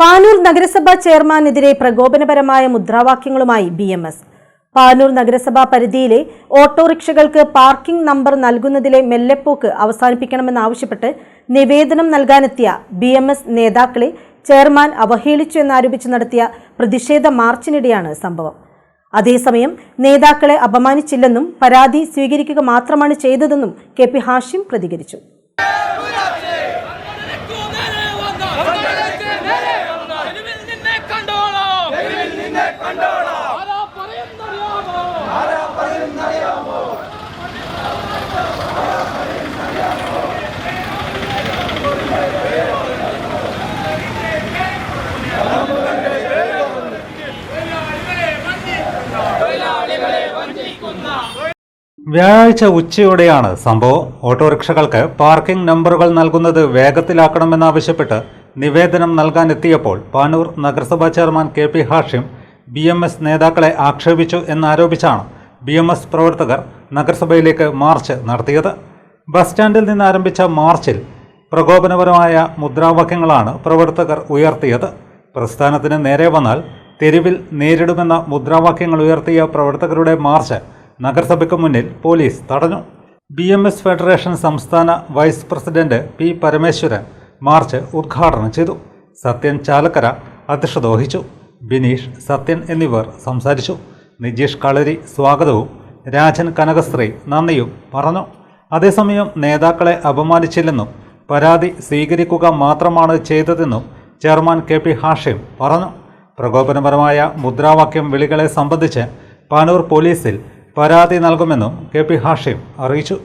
പാനൂർ നഗരസഭാ ചെയർമാനെതിരെ പ്രകോപനപരമായ മുദ്രാവാക്യങ്ങളുമായി ബി എം എസ്. പാനൂർ നഗരസഭാ പരിധിയിലെ ഓട്ടോറിക്ഷകൾക്ക് പാർക്കിംഗ് നമ്പർ നൽകുന്നതിലെ മെല്ലെപ്പോക്ക് അവസാനിപ്പിക്കണമെന്നാവശ്യപ്പെട്ട് നിവേദനം നൽകാനെത്തിയ ബി എം എസ് നേതാക്കളെ ചെയർമാൻ അവഹേളിച്ചു എന്നാരോപിച്ച് നടത്തിയ പ്രതിഷേധ മാർച്ചിനിടെയാണ് സംഭവം. അതേസമയം നേതാക്കളെ അപമാനിച്ചില്ലെന്നും പരാതി സ്വീകരിക്കുക മാത്രമാണ് ചെയ്തതെന്നും കെ പി ഹാഷിം പ്രതികരിച്ചു തെരുവിൽ നിന്നെ കണ്ടോളാം നിന്നെ കണ്ടോളാം. ആരാ പറയുന്നറിയാമോ? ആരാ പറയുന്നറിയാമോ? വ്യാഴാഴ്ച ഉച്ചയോടെയാണ് സംഭവം. ഓട്ടോറിക്ഷകൾക്ക് പാർക്കിംഗ് നമ്പറുകൾ നൽകുന്നത് വേഗത്തിലാക്കണമെന്നാവശ്യപ്പെട്ട് നിവേദനം നൽകാനെത്തിയപ്പോൾ പാനൂർ നഗരസഭാ chairman K P Hashim B M S നേതാക്കളെ ആക്ഷേപിച്ചു എന്നാരോപിച്ചാണ് ബി എം എസ് പ്രവർത്തകർ നഗരസഭയിലേക്ക് മാർച്ച് നടത്തിയത്. ബസ് സ്റ്റാൻഡിൽ നിന്ന് ആരംഭിച്ച മാർച്ചിൽ പ്രകോപനപരമായ മുദ്രാവാക്യങ്ങളാണ് പ്രവർത്തകർ ഉയർത്തിയത്. പ്രസ്ഥാനത്തിന് നേരെ വന്നാൽ തെരുവിൽ നേരിടുമെന്ന മുദ്രാവാക്യങ്ങൾ ഉയർത്തിയ പ്രവർത്തകരുടെ മാർച്ച് നഗരസഭയ്ക്ക് മുന്നിൽ പോലീസ് തടഞ്ഞു. ബി എം എസ് ഫെഡറേഷൻ സംസ്ഥാന vice president P Parameswaran march ഉദ്ഘാടനം ചെയ്തു. സത്യൻ ചാലക്കര അധ്യക്ഷത വഹിച്ചു. ബിനീഷ് സത്യൻ എന്നിവർ സംസാരിച്ചു. നിജീഷ് കളരി സ്വാഗതവും. രാജൻ കനകശ്രീ നന്ദിയും പറഞ്ഞു. അതേസമയം നേതാക്കളെ അപമാനിച്ചില്ലെന്നും പരാതി സ്വീകരിക്കുക മാത്രമാണ് ചെയ്തതെന്നും ചെയർമാൻ കെ പി ഹാഷിം പറഞ്ഞു. പ്രകോപനപരമായ മുദ്രാവാക്യം വിളികളെ സംബന്ധിച്ച് പാനൂർ പോലീസിൽ പരാതി നൽകുമെന്നും കെ പി ഹാഷിം അറിയിച്ചു.